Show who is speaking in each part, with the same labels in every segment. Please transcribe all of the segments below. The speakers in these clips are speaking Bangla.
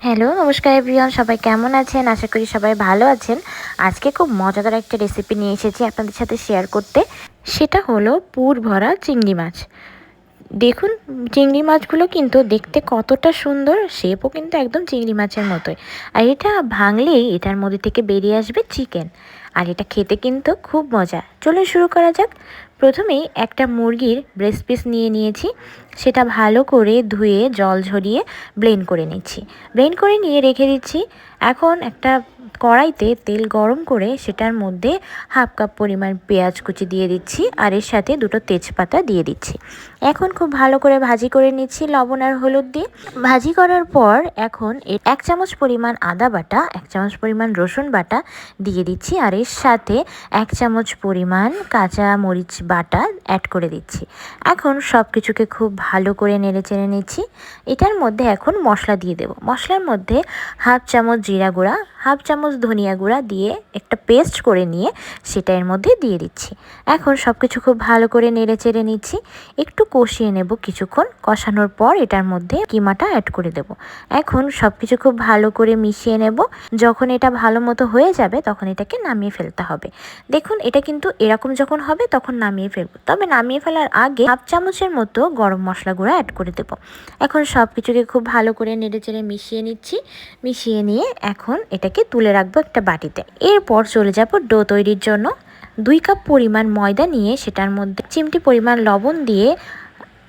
Speaker 1: হ্যালো, নমস্কার এভরিওয়ান সবাই কেমন আছেন? আশা করি সবাই ভালো আছেন। আজকে খুব মজাদার একটা রেসিপি নিয়ে এসেছি আপনাদের সাথে শেয়ার করতে। সেটা হলো পুর ভরা চিংড়ি মাছ। দেখুন, চিংড়ি মাছগুলো কিন্তু দেখতে কতটা সুন্দর শেপও কিন্তু একদম চিংড়ি মাছের মতোই। আর এটা ভাঙলেই এটার মধ্যে থেকে বেরিয়ে আসবে চিকেন আর এটা খেতে কিন্তু খুব মজা। চলুন শুরু করা যাক। প্রথমেই একটা মুরগির ব্রেস্ট পিস নিয়ে নিয়েছি। সেটা ভালো করে ধুয়ে জল ঝরিয়ে ব্লেন্ড করে নিচ্ছি। ব্লেন্ড করে নিয়ে রেখে দিচ্ছি। এখন একটা কড়াইতে তেল গরম করে সেটার মধ্যে হাফ কাপ পরিমাণ পেঁয়াজ কুচি দিয়ে দিচ্ছি আর এর সাথে দুটো তেজপাতা দিয়ে দিচ্ছি। এখন খুব ভালো করে ভাজি করে নিচ্ছি লবণ আর হলুদ দিয়ে। ভাজি করার পর এখন এক চামচ পরিমাণ আদা বাটা, এক চামচ পরিমাণ রসুন বাটা দিয়ে দিচ্ছি আর এর সাথে এক চামচ পরিমাণ কাঁচা মরিচ বাটা অ্যাড করে দিচ্ছি। এখন সব কিছুকে খুব ভালো করে নেড়ে চেড়ে নিচ্ছি। এটার মধ্যে এখন মশলা দিয়ে দেব। মশলার মধ্যে হাফ চামচ জিরা গুঁড়া, হাফ চামচ ধনিয়া গুঁড়া দিয়ে একটা পেস্ট করে নিয়ে সেটা এর মধ্যে দিয়ে দিচ্ছি। এখন সব কিছু খুব ভালো করে নেড়ে চেড়ে নিচ্ছি। একটু কষিয়ে নেব কিছুক্ষণ। কষানোর পর এটার মধ্যে কিমাটা অ্যাড করে দেব। এখন সব কিছু খুব ভালো করে মিশিয়ে নেব। যখন এটা ভালো মতো হয়ে যাবে তখন এটাকে নামিয়ে ফেলতে হবে। দেখুন, এটা কিন্তু এরকম যখন হবে তখন নামিয়ে ফেলব। তবে নামিয়ে ফেলার আগে হাফ চামচের মতো গরম মশলা গুঁড়া অ্যাড করে দেব। এখন সব কিছুকে খুব ভালো করে নেড়ে চেড়ে মিশিয়ে নিচ্ছি। মিশিয়ে নিয়ে এখন এটাকে তুলে রাখব একটা বাটিতে। এরপর চলে যাব ডো তৈরির জন্য। দুই কাপ পরিমাণ ময়দা নিয়ে সেটার মধ্যে চিমটি পরিমাণ লবণ দিয়ে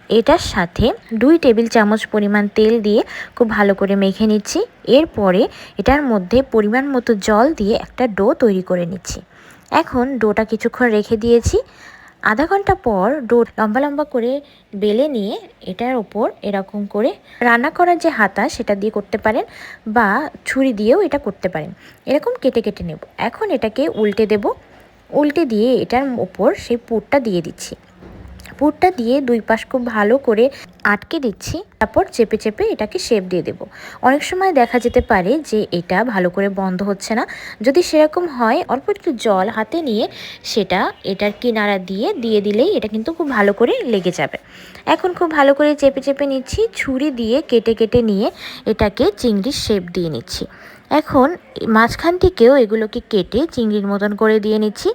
Speaker 1: এটার সাথে দুই টেবিল চামচ পরিমাণ তেল দিয়ে খুব ভালো করে মেখে নিচ্ছি। এরপরে এটার মধ্যে পরিমাণ মতো জল দিয়ে একটা ডো তৈরি করে নিচ্ছি। এখন ডোটা কিছুক্ষণ রেখে দিয়েছি। আধা ঘণ্টা পর ডো লম্বা লম্বা করে বেলে নিয়ে এটার ওপর এরকম করে রান্না করার যে হাতা, সেটা দিয়ে করতে পারেন বা ছুরি দিয়েও এটা করতে পারেন। এরকম কেটে কেটে নেব। এখন এটাকে উল্টে দেব। উল্টে দিয়ে এটার ওপর সেই পুরটা দিয়ে দিচ্ছি। পুরটা দিয়ে দুই পাশ খুব ভালো করে আটকে দিচ্ছি, তারপর চেপে চেপে এটাকে শেপ দিয়ে দেব। অনেক সময় দেখা যেতে পারে যে এটা ভালো করে বন্ধ হচ্ছে না। যদি সেরকম হয়, অল্প একটু জল হাতে নিয়ে সেটা এটার কিনারা দিয়ে দিয়ে দিলেই এটা কিন্তু খুব ভালো করে লেগে যাবে। এখন খুব ভালো করে চেপে চেপে নিচ্ছি, ছুরি দিয়ে কেটে কেটে নিয়ে এটাকে চিংড়ির শেপ দিয়ে নিচ্ছি। এখন মাঝখান থেকেও এগুলোকে কেটে চিংড়ির মতন করে দিয়ে নিচ্ছি।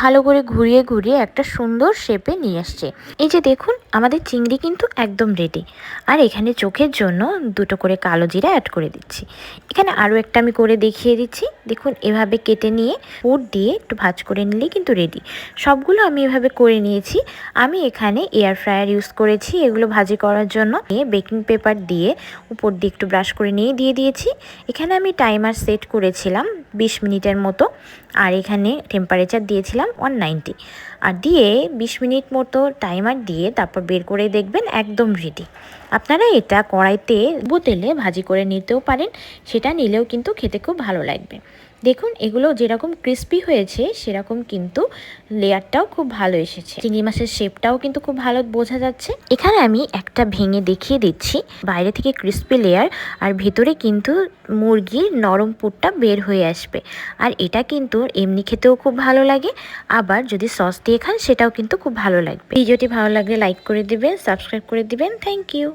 Speaker 1: ভালো করে ঘুরিয়ে ঘুরিয়ে একটা সুন্দর শেপে নিয়ে আসছে। এই যে দেখুন, আমাদের চিংড়ি কিন্তু একদম রেডি আর এখানে চোখের জন্য দুটো করে কালো জিরা অ্যাড করে দিচ্ছি। এখানে আরও একটা আমি করে দেখিয়ে দিচ্ছি। দেখুন, এভাবে কেটে নিয়ে পুর দিয়ে একটু ভাজ করে নিলেই কিন্তু রেডি সবগুলো আমি এভাবে করে নিয়েছি। আমি এখানে এয়ার ফ্রায়ার ইউজ করেছি। এগুলো ভাজি করার জন্য। বেকিং পেপার দিয়ে উপর দিয়ে একটু ব্রাশ করে নিয়ে দিয়ে দিয়েছি। এখানে আমি টাইমার সেট করেছিলাম বিশ মিনিটের মতো, আর এখানে টেম্পারেচার দিয়েছিলাম ওয়ান নাইনটি আর দিয়ে বিশ মিনিট মতো টাইমার দিয়ে তারপর বের করে দেখবেন একদম রেডি আপনারা এটা কড়াইতে বোতেলে ভাজি করে নিতেও পারেন, সেটা নিলেও কিন্তু খেতে খুব ভালো লাগবে। দেখুন, এগুলো যেরকম ক্রিস্পি হয়েছে, সেরকম কিন্তু লেয়ারটাও খুব ভালো এসেছে। চিংড়ি মাছের শেপটাও কিন্তু খুব ভালো বোঝা যাচ্ছে। এখানে আমি একটা ভেঙে দেখিয়ে দিচ্ছি। বাইরে থেকে ক্রিস্পি লেয়ার আর ভেতরে কিন্তু মুরগির নরম পুরটা বের হয়ে আসবে। আর এটা কিন্তু এমনি খেতেও খুব ভালো লাগে। আবার যদি সস দিয়ে খান, সেটাও কিন্তু খুব ভালো লাগবে। ভিডিওটি ভালো লাগলে লাইক করে দিবেন সাবস্ক্রাইব করে দিবেন। Thank you